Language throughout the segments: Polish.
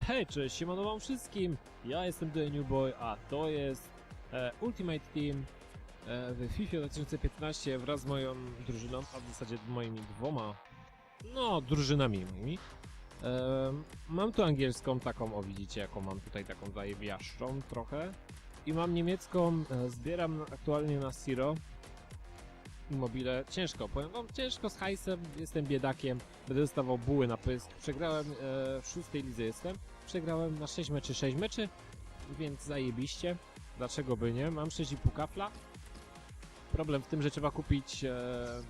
Hej, cześć, siemano wam wszystkim! Ja jestem The New Boy, a to jest e, Ultimate Team e, w FIFA 2015 wraz z moją drużyną, a w zasadzie moimi dwoma, no, drużynami moimi. E, mam tu angielską taką, o widzicie jaką mam tutaj taką zajebiaszczą trochę. I mam niemiecką, e, zbieram aktualnie na Siro. Immobile, ciężko, powiem wam, ciężko z hajsem, jestem biedakiem, będę dostawał buły na pysk. Przegrałem e, w szóstej lidze jestem, przegrałem na 6 meczy 6 meczy, więc zajebiście. Dlaczego by nie? Mam 6,5 kafla. Problem w tym, że trzeba kupić. E,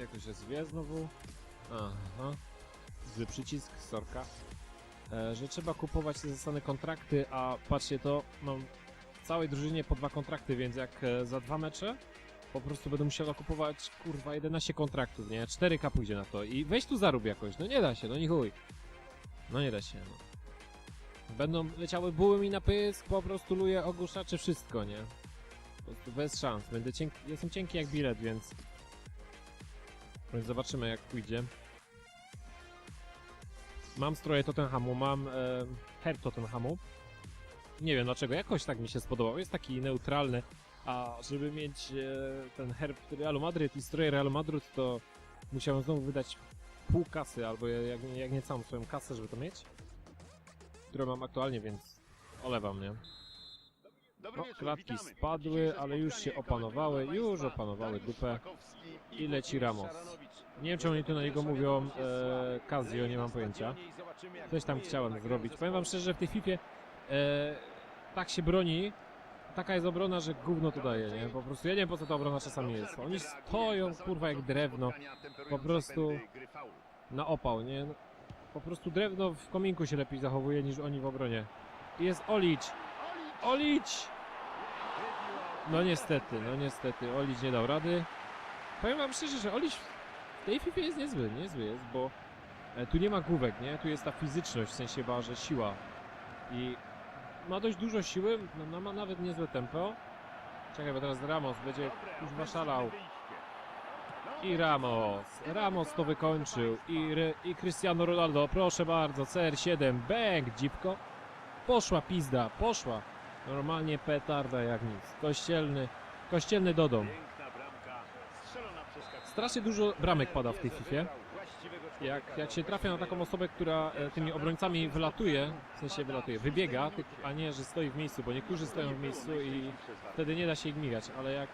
jak to się zwie znowu? Aha. Zły przycisk, sorka. E, że trzeba kupować te zasane kontrakty, a patrzcie to, mam w całej drużynie po dwa kontrakty, więc jak e, za dwa mecze po prostu będę musiała kupować, kurwa, 11 kontraktów, nie? 4K pójdzie na to i weź tu zarób jakoś, no nie da się, no nie chuj. No nie da się, no. Będą leciały buły mi na pysk, po prostu luję ogłuszacze, wszystko, nie? Po prostu bez szans, będę cienki, jestem cienki jak bilet, więc... Więc zobaczymy jak pójdzie. Mam stroje Tottenhamu, mam e, herb Tottenhamu. Nie wiem dlaczego, jakoś tak mi się spodobał, jest taki neutralny, a żeby mieć e, ten herb Realu Madryt i stroje Realu Madryt, to musiałem znowu wydać pół kasy, albo jak, nie- jak nie całą swoją kasę, żeby to mieć. Którą mam aktualnie, więc olewam, nie? Dobry No, wieczór, klatki witamy. spadły, ale już się opanowały, już opanowały dupę. I leci Ramos. Nie wiem czemu oni tu na niego mówią e, Casio, nie mam pojęcia. Coś tam chciałem zrobić. Powiem wam szczerze, że w tej FIFA e, tak się broni, taka jest obrona, że gówno to daje, nie? Po prostu ja nie wiem po co ta obrona czasami jest. Oni stoją, kurwa, jak drewno, po prostu na opał, nie? No, Po prostu drewno w kominku się lepiej zachowuje niż oni w obronie. I jest Olić! Olić! No niestety, no niestety, Olić nie dał rady. Powiem wam szczerze, że Olić w tej FIFA jest niezły, niezły jest, bo e, tu nie ma główek, nie? Tu jest ta fizyczność, w sensie że siła. I ma dość dużo siły, no, no ma nawet niezłe tempo. Czekaj, bo teraz Ramos będzie już maszalał. I Ramos. Ramos to wykończył. I, I Cristiano Ronaldo, proszę bardzo, CR7, bang, dzipko. Poszła pizda, poszła. Normalnie petarda jak nic. Kościelny, kościelny Dodom. Strasznie dużo bramek pada w tej FIFA. Jak, jak się trafia na taką osobę, która e, tymi obrońcami wylatuje, w sensie wylatuje, wybiega, a nie, że stoi w miejscu, bo niektórzy stoją w miejscu i wtedy nie da się ich migać, ale jak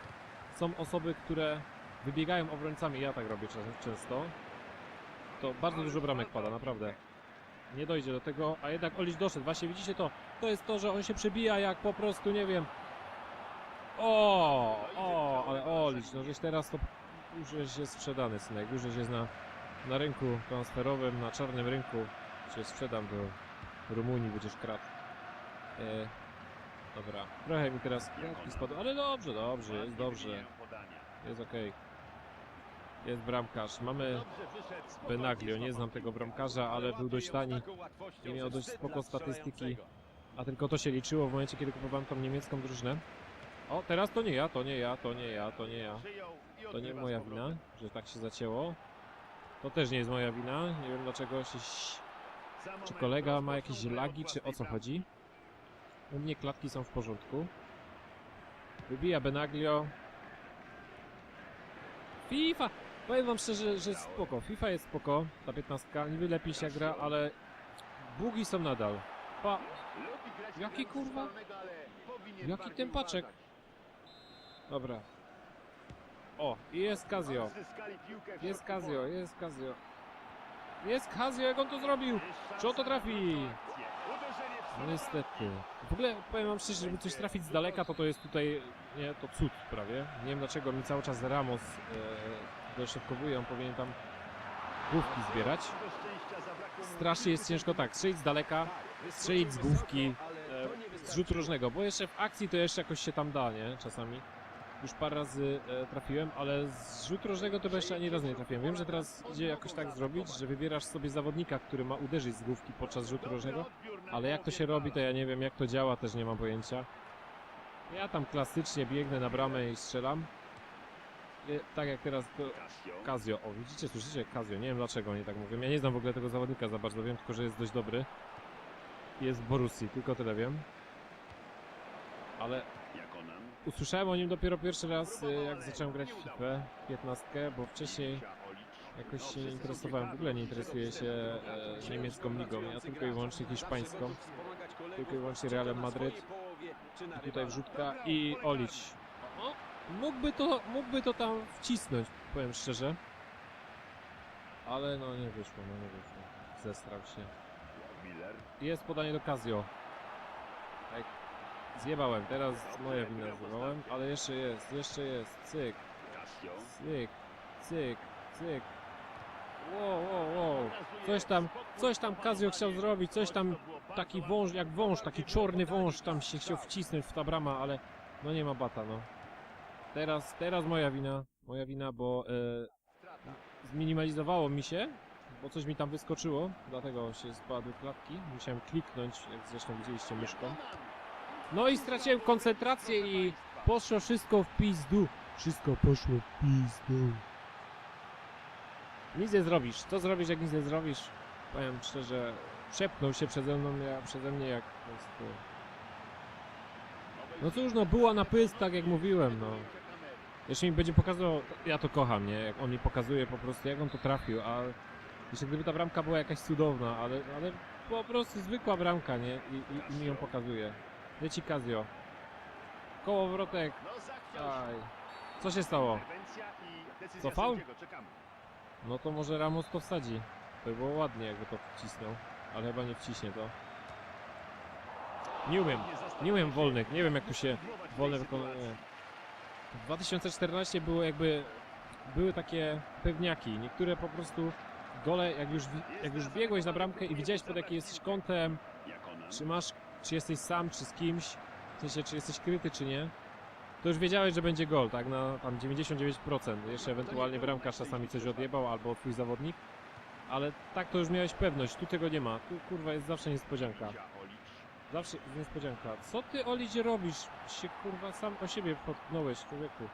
są osoby, które wybiegają obrońcami, ja tak robię często, to bardzo dużo bramek pada, naprawdę. Nie dojdzie do tego, a jednak Olić doszedł. Właśnie widzicie to, to jest to, że on się przebija jak po prostu, nie wiem. O, o, ale Olić, no żeś teraz to już jest sprzedany, synek, już jest na, na rynku transferowym, na czarnym rynku. Cię sprzedam do Rumunii, będziesz kradł. E, dobra, trochę mi teraz kratki spadły, ale dobrze, dobrze, jest dobrze, jest okej. Jest bramkarz, mamy Benaglio, nie znam tego bramkarza, ale był dość tani i miał dość spoko statystyki, a tylko to się liczyło w momencie, kiedy kupowałem tą niemiecką drużynę. O, teraz to nie ja, to nie ja, to nie ja, to nie ja. To nie moja wina, że tak się zacięło. To też nie jest moja wina. Nie wiem dlaczego. Czy kolega ma jakieś lagi, czy o co chodzi? U mnie klatki są w porządku. Wybija Benaglio. FIFA! Powiem wam szczerze, że jest spoko. FIFA jest spoko, ta 15. Niby lepiej się gra, ale bugi są nadal. Pa, Jaki kurwa? Jaki tempaczek? dobra. O, i jest Casio. Jest Casio, jest Casio. Jest Casio, jak on to zrobił? Czy on to trafi? No niestety. W ogóle powiem wam szczerze, żeby coś trafić z daleka, to to jest tutaj, nie, to cud prawie. Nie wiem dlaczego mi cały czas Ramos e, doszybkowuje, on powinien tam główki zbierać. Strasznie jest ciężko tak, strzelić z daleka, strzelić z główki, e, z rzutu różnego, bo jeszcze w akcji to jeszcze jakoś się tam da, nie, czasami. Już parę razy e, trafiłem, ale z rzutu różnego to jeszcze ani razu nie trafiłem. Wiem, że teraz idzie jakoś tak zrobić, że wybierasz sobie zawodnika, który ma uderzyć z główki podczas rzutu różnego, ale jak to się robi, to ja nie wiem, jak to działa, też nie mam pojęcia. Ja tam klasycznie biegnę na bramę i strzelam. e, tak jak teraz to Kazio. O, widzicie, słyszycie? Kazio. Nie wiem dlaczego oni tak mówią. Ja nie znam w ogóle tego zawodnika za bardzo. Wiem tylko, że jest dość dobry. Jest w Borussii, tylko tyle wiem. Ale usłyszałem o nim dopiero pierwszy raz, e, jak zacząłem grać w FIFA 15, bo wcześniej jakoś się interesowałem. W ogóle nie interesuję się e, niemiecką ligą. Ja tylko i wyłącznie hiszpańską. Tylko i wyłącznie Realem Madryt. I tutaj wrzutka i Olić. Mógłby to, mógłby to tam wcisnąć, powiem szczerze. Ale no nie wyszło, no nie wyszło. Zestrał się. Jest podanie do Casio. Zjebałem, teraz moja wina zjebałem, ale jeszcze jest, jeszcze jest. Cyk, cyk, cyk, cyk. Wow, wow, wow. Coś tam, coś tam Casio chciał zrobić, coś tam taki wąż, jak wąż, taki czarny wąż tam się chciał wcisnąć w ta brama, ale no nie ma bata, no. Teraz, teraz moja wina, moja wina, bo e, zminimalizowało mi się, bo coś mi tam wyskoczyło, dlatego się spadły klatki. Musiałem kliknąć, jak zresztą widzieliście myszką. No i straciłem koncentrację i poszło wszystko w pizdu. Wszystko poszło w pizdu. Nic nie zrobisz. Co zrobisz, jak nic nie zrobisz? Powiem szczerze, przepchnął się przeze mną, ja, przeze mnie jak po prostu... No cóż, no była na pysk, tak jak mówiłem, no. Jeśli mi będzie pokazywał, ja to kocham, nie? Jak on mi pokazuje po prostu, jak on to trafił, a jeszcze gdyby ta bramka była jakaś cudowna, ale, ale po prostu zwykła bramka, nie? I, i, i mi ją pokazuje. Leci Kazio. Kołowrotek. Aj. Co się stało? Co, faul? No to może Ramos to wsadzi. To by było ładnie, jakby to wcisnął. Ale chyba nie wciśnie to. Nie umiem. Nie umiem wolnych. Nie wiem, jak tu się wolne wykonuje. W 2014 było jakby... Były takie pewniaki. Niektóre po prostu gole, jak już, jak już biegłeś na bramkę i widziałeś pod jakim jesteś kątem, czy masz, czy jesteś sam, czy z kimś, w sensie, czy jesteś kryty, czy nie, to już wiedziałeś, że będzie gol, tak, na tam 99%. Jeszcze ewentualnie bramkarz czasami coś odjebał, albo twój zawodnik, ale tak to już miałeś pewność, tu tego nie ma, tu kurwa jest zawsze niespodzianka. Zawsze niespodzianka. Co ty, Olidzie, robisz? Się kurwa sam o siebie potknąłeś, człowieku.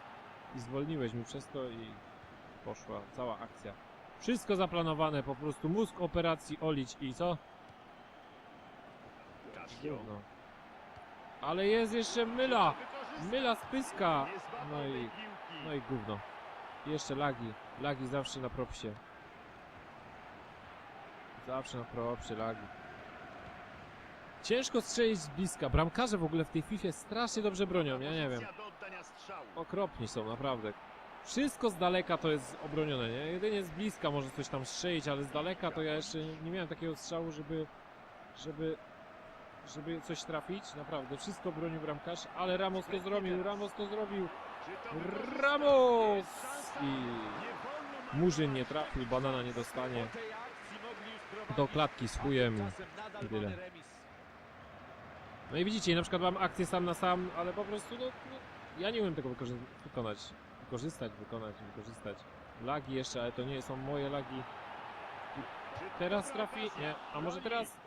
I zwolniłeś mi przez to i poszła cała akcja. Wszystko zaplanowane, po prostu mózg operacji Olić i co? Gówno. Ale jest jeszcze myla! Myla z pyska! No i, no i gówno. I jeszcze lagi. Lagi zawsze na propsie. Zawsze na propsie lagi. Ciężko strzelić z bliska. Bramkarze w ogóle w tej FIFA strasznie dobrze bronią, ja nie wiem. Okropni są, naprawdę. Wszystko z daleka to jest obronione, nie? Jedynie z bliska może coś tam strzelić, ale z daleka to ja jeszcze nie miałem takiego strzału, żeby... żeby... żeby coś trafić, naprawdę. Wszystko bronił bramkarz, ale Ramos to zrobił, Ramos to zrobił! Ramos! I... Murzyn nie trafił, banana nie dostanie. Do klatki z chujem tyle. No i widzicie, na przykład mam akcję sam na sam, ale po prostu, no, no ja nie umiem tego wykonać. Wykorzystać, wykonać, wykorzystać. Lagi jeszcze, ale to nie są moje lagi. Teraz trafi? Nie. A może teraz?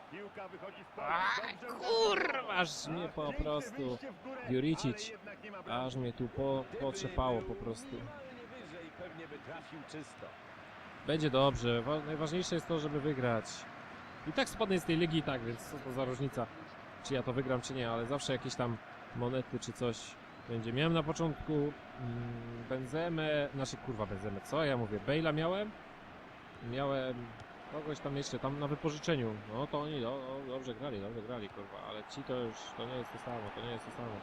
Kurwa, aż mnie po prostu Juricic, aż mnie tu po, potrzepało po prostu. Będzie dobrze. Wa- najważniejsze jest to, żeby wygrać. I tak spadnę z tej ligi i tak, więc co to za różnica, czy ja to wygram, czy nie, ale zawsze jakieś tam monety czy coś będzie. Miałem na początku mm, Benzemę, znaczy kurwa Benzemę, co ja mówię, Bale'a miałem, miałem kogoś tam jeszcze, tam na wypożyczeniu, no to oni do, do, dobrze grali, dobrze grali, kurwa, ale ci to już, to nie jest to samo, to nie jest to samo.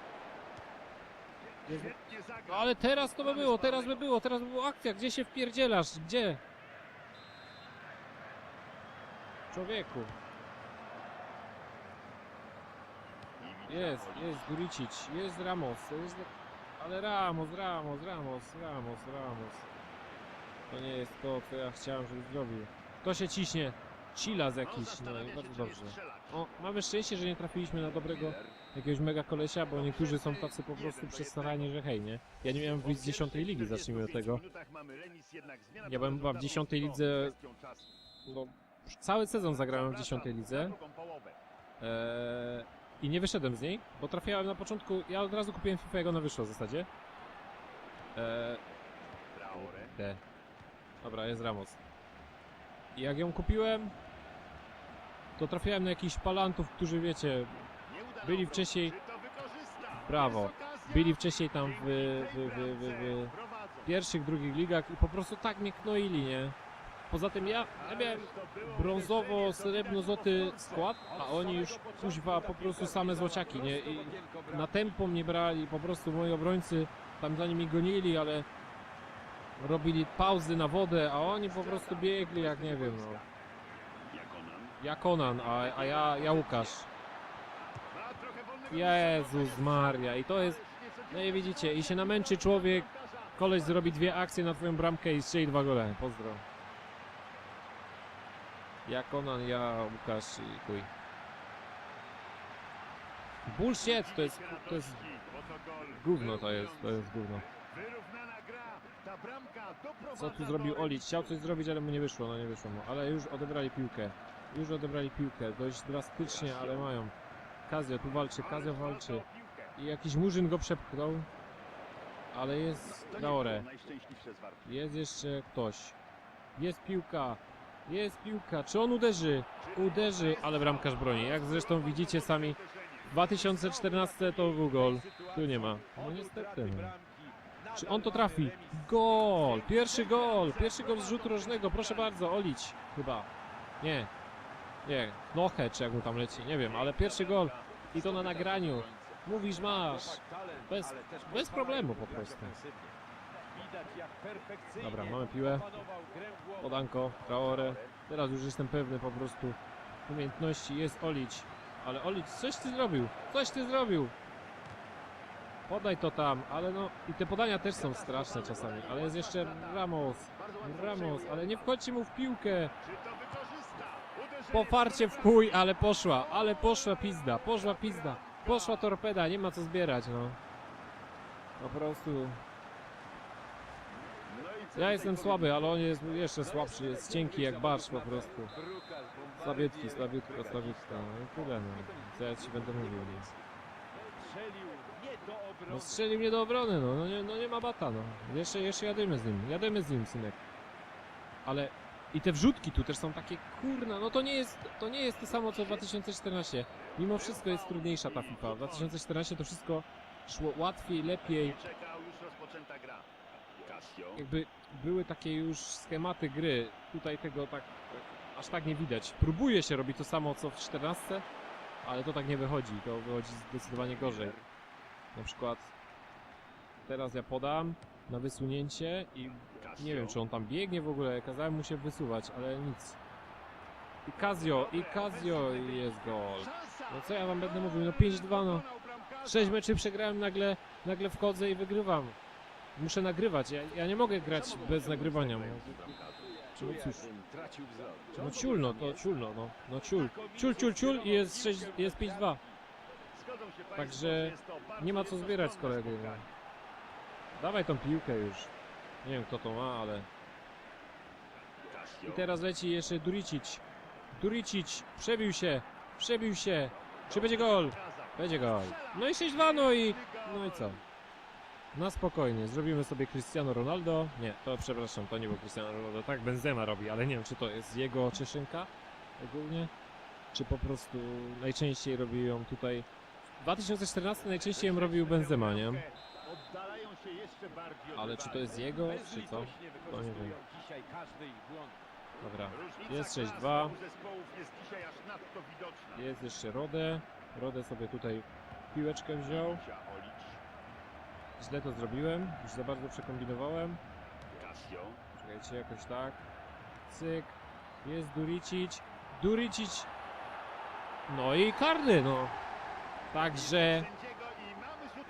No ale teraz to by było, teraz by było, teraz by była akcja, gdzie się wpierdzielasz, gdzie? Człowieku. Jest, jest Guricic, jest Ramos, jest... Ale Ramos, Ramos, Ramos, Ramos, Ramos. To nie jest to, co ja chciałem, żeby zrobił. To się ciśnie. Chilaz jakiś, no bardzo dobrze. O, mamy szczęście, że nie trafiliśmy na dobrego jakiegoś mega kolesia, bo niektórzy są tacy po prostu przestarani, że hej, nie? Ja nie miałem wyjść z 10 ligi, zacznijmy od tego. Ja byłem chyba w 10 lidze, no, cały sezon zagrałem w 10 lidze. Eee, I nie wyszedłem z niej, bo trafiałem na początku. Ja od razu kupiłem FIFA, jak ona wyszła w zasadzie. Eee. Dobra, jest Ramos. Jak ją kupiłem, to trafiałem na jakichś palantów, którzy wiecie, byli wcześniej, brawo, byli wcześniej tam w, w, w, w, w pierwszych, drugich ligach i po prostu tak mnie knoili, nie? Poza tym ja, ja miałem brązowo-srebrno-złoty skład, a oni już kuźwa po prostu same złociaki, nie? I na tempo mnie brali, po prostu moi obrońcy tam za nimi gonili, ale robili pauzy na wodę, a oni po prostu biegli jak nie wiem, no. Ja Konan, a, a ja, ja Łukasz. Jezus Maria i to jest, no i widzicie, i się namęczy człowiek, koleś zrobi dwie akcje na twoją bramkę i strzeli dwa gole, pozdro. Ja Konan, ja Łukasz i kuj. Bullshit, to jest, to jest gówno to jest, to jest gówno. Co tu zrobił Olić? Chciał coś zrobić, ale mu nie wyszło, no nie wyszło mu. Ale już odebrali piłkę. Już odebrali piłkę. Dość drastycznie, ale mają. Kazio tu walczy, Kazio walczy. I jakiś murzyn go przepchnął. Ale jest Traore. Jest jeszcze ktoś. Jest piłka. Jest piłka. Czy on uderzy? Uderzy, ale bramkarz broni. Jak zresztą widzicie sami, 2014 to był gol. Tu nie ma. No niestety. No. Czy on to trafi? Gol! Pierwszy gol! Pierwszy gol z rzutu rożnego, proszę bardzo, Olić. Chyba. Nie. Nie, Noche, czy jak mu tam leci, nie wiem, ale pierwszy gol. I to na nagraniu. Mówisz, masz. Bez, bez problemu po prostu. Dobra, mamy piłę. Podanko, Traore. Teraz już jestem pewny po prostu umiejętności. Jest Olić. Ale Olić, coś ty zrobił. Coś ty zrobił. Podaj to tam, ale no i te podania też są straszne czasami, ale jest jeszcze Ramos, Ramos, ale nie wchodźcie mu w piłkę. Poparcie w chuj, ale poszła, ale poszła pizda, poszła pizda, poszła torpeda, nie ma co zbierać, no. Po prostu. Ja jestem słaby, ale on jest jeszcze słabszy, jest cienki jak barsz po prostu. Słabiutki, słabiutko, słabiutko, no i tyle, no. Co ja ci będę mówił, nie? No strzelił mnie do obrony, no, no, nie, no nie ma bata, no. Jeszcze, jeszcze jadymy z nim, jadymy z nim, synek. Ale i te wrzutki tu też są takie, kurna, no to nie jest, to nie jest to samo co w 2014. Mimo wszystko jest trudniejsza ta FIFA. W 2014 to wszystko szło łatwiej, lepiej. Jakby były takie już schematy gry. Tutaj tego tak, aż tak nie widać. Próbuje się robić to samo co w 14, ale to tak nie wychodzi. To wychodzi zdecydowanie gorzej. Na przykład teraz ja podam na wysunięcie i nie wiem czy on tam biegnie w ogóle, kazałem mu się wysuwać, ale nic. I Kazio, i Kazio i jest gol. No co ja wam będę mówił, no 5-2 no. 6 meczy przegrałem, nagle, nagle wchodzę i wygrywam. Muszę nagrywać, ja, ja nie mogę grać bez nagrywania. No, no cóż, no ciul no, to ciul no, no, no ciul. Ciul, ciul, ciul i jest 6, jest 5-2. Także nie ma co zbierać. No. Dawaj tą piłkę już. Nie wiem kto to ma, ale... I teraz leci jeszcze Duricic. Duricic przebił się, przebił się. Czy będzie gol? Będzie gol. No i 6-2, no i... No i co? Na spokojnie, zrobimy sobie Cristiano Ronaldo. Nie, to przepraszam, to nie był Cristiano Ronaldo. Tak Benzema robi, ale nie wiem czy to jest jego cieszynka ogólnie. Czy po prostu najczęściej robi ją tutaj... W 2014 najczęściej ją robił Benzema, nie? Ale czy to jest jego, czy co? To nie wiem. Dobra, jest 6-2. Jest jeszcze Rodę. Rodę sobie tutaj piłeczkę wziął. Źle to zrobiłem, już za bardzo przekombinowałem. Czekajcie, jakoś tak. Cyk. Jest Duricic. Duricic. No i karny, no. Także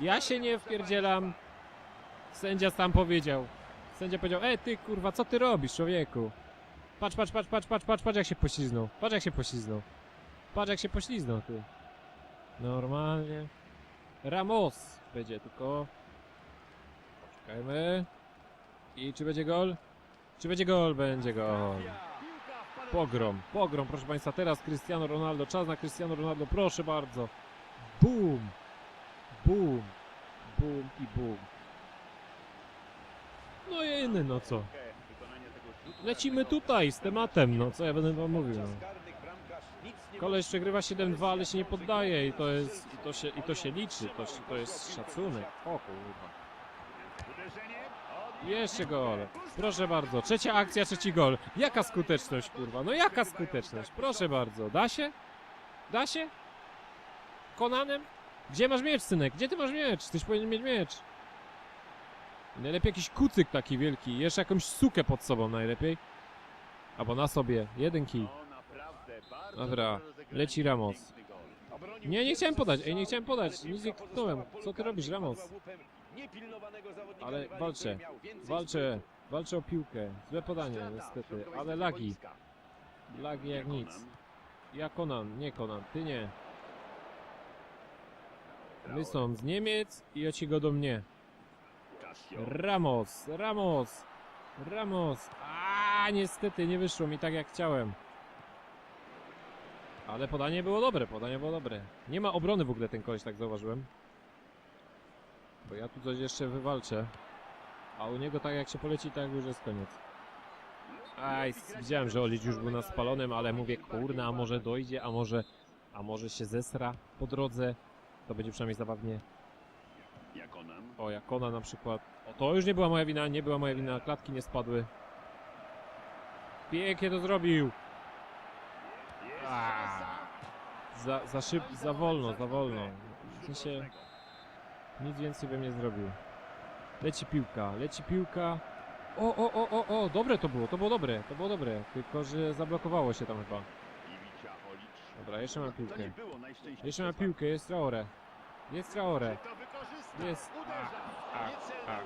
ja się nie wpierdzielam. Sędzia sam powiedział. Sędzia powiedział, e ty kurwa, co ty robisz, człowieku? Patrz, patrz, patrz, patrz, patrz, patrz, patrz jak się pośliznął. Patrz jak się pośliznął. Patrz jak się pośliznął, ty. Normalnie. Ramos będzie tylko. Czekajmy. I czy będzie gol? Czy będzie gol? Będzie gol. Pogrom, pogrom, proszę Państwa. Teraz Cristiano Ronaldo. Czas na Cristiano Ronaldo, proszę bardzo. Boom. Boom. Boom i boom. No inny, no co? lecimy tutaj z tematem, no co ja będę wam mówił. No. Koleś przegrywa 7-2, ale się nie poddaje i to jest, i to się, i to się liczy, to, to jest szacunek. O kurwa. Jeszcze gol. Proszę bardzo. Trzecia akcja, trzeci gol. Jaka skuteczność, kurwa? No jaka skuteczność? Proszę bardzo. Da się? Da się? Konanem? Gdzie masz miecz, synek? Gdzie ty masz miecz? Tyś powinien mieć miecz. Najlepiej jakiś kucyk taki wielki. Jeszcze jakąś sukę pod sobą najlepiej. Albo na sobie. Jeden kij. Dobra, leci Ramos. Nie, nie chciałem podać. Ej, nie chciałem podać. Nic nie kliknąłem. Co ty robisz, Ramos? Ale walczę. Walczę. Walczę o piłkę. Złe podanie, niestety. Ale lagi. Lagi jak nic. Ja Konan, nie Konan. Ty nie. My są z Niemiec i oci go do mnie. Ramos, Ramos, Ramos. A niestety nie wyszło mi tak jak chciałem. Ale podanie było dobre, podanie było dobre. Nie ma obrony w ogóle ten koleś, tak zauważyłem. Bo ja tu coś jeszcze wywalczę. A u niego tak jak się poleci, tak już jest koniec. Aj, widziałem, że Olić już był na spalonym, ale mówię, kurna, a może dojdzie, a może, a może się zesra po drodze. To będzie przynajmniej zabawnie. O, jak ona na przykład. O, to już nie była moja wina, nie była moja wina, klatki nie spadły. Pięknie to zrobił. Za, za szyb, za wolno, za wolno. W sensie, nic więcej bym nie zrobił. Leci piłka, leci piłka. O, o, o, o, o, dobre to było, to było dobre, to było dobre. Tylko, że zablokowało się tam chyba. Dobra, jeszcze mam piłkę. Jeszcze piłkę, jest Traore. Jest Traore. Jest. A, a, a.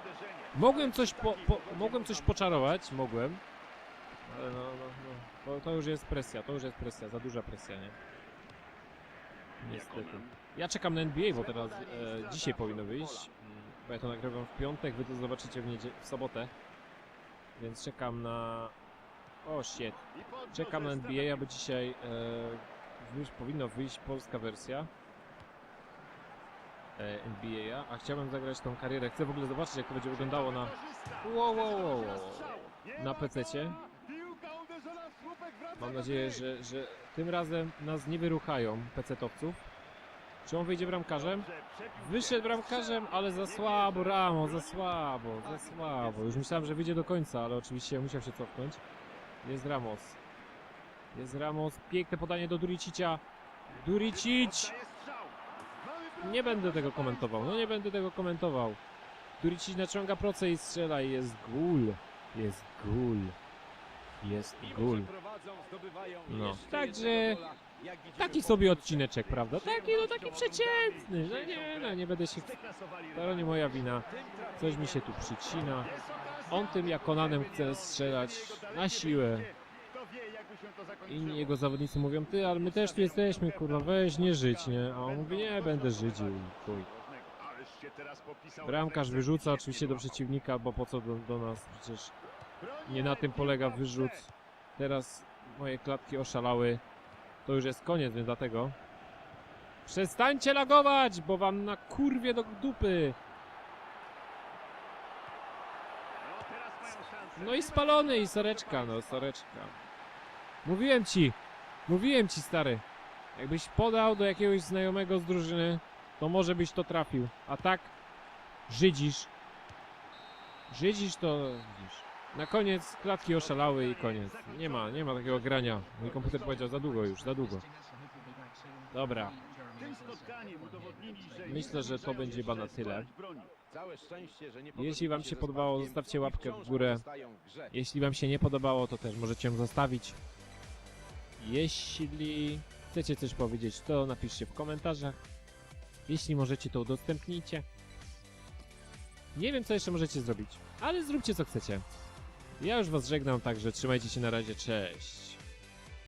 Mogłem coś po, po, mogłem coś poczarować, mogłem. Ale no, no, no. To, to już jest presja, to już jest presja, za duża presja, nie? Niestety. Ja czekam na NBA, bo teraz e, dzisiaj powinno wyjść. Mm, Bo ja to nagrywam w piątek, wy to zobaczycie w, niedzie- w sobotę. Więc czekam na... O shit. Czekam na NBA, aby dzisiaj e, wyjść, powinno wyjść polska wersja e, NBA, a chciałbym zagrać tą karierę. Chcę w ogóle zobaczyć, jak to będzie wyglądało na wow, wow, wow. na PC-cie. Mam nadzieję, że, że tym razem nas nie wyruchają PC-towców. Czy on wyjdzie bramkarzem? Wyszedł bramkarzem, ale za słabo, Ramo, za słabo, za słabo. Już myślałem, że wyjdzie do końca, ale oczywiście musiał się cofnąć. Jest Ramos. Jest Ramos. Piękne podanie do Duricicia. Duricic! Nie będę tego komentował, no nie będę tego komentował. Duricic naciąga proce i strzela i jest gól. Jest gól. Jest gól. No. Także taki sobie odcineczek, prawda? Taki, no taki przeciętny. No nie, no nie będę się... To nie moja wina. Coś mi się tu przycina. On tym jak Konanem chce strzelać na siłę. Inni jego zawodnicy mówią, ty, ale my też tu jesteśmy, kurwa, weź nie żyć, nie? A on mówi, nie, będę żydził, chuj. Bramkarz wyrzuca oczywiście do przeciwnika, bo po co do, do nas? Przecież nie na tym polega wyrzut. Teraz moje klatki oszalały. To już jest koniec, więc dlatego. Przestańcie lagować, bo wam na kurwie do dupy. No i spalony i soreczka, no soreczka. Mówiłem ci, mówiłem ci stary. Jakbyś podał do jakiegoś znajomego z drużyny, to może byś to trafił. A tak, żydzisz. Żydzisz to. Na koniec klatki oszalały i koniec. Nie ma, nie ma takiego grania. Mój komputer powiedział za długo już, za długo. Dobra. Myślę, że to będzie chyba na tyle. Jeśli wam się podobało, zostawcie łapkę w górę. Jeśli wam się nie podobało, to też możecie ją zostawić. Jeśli chcecie coś powiedzieć, to napiszcie w komentarzach. Jeśli możecie, to udostępnijcie. Nie wiem, co jeszcze możecie zrobić, ale zróbcie co chcecie. Ja już was żegnam, także trzymajcie się na razie, cześć.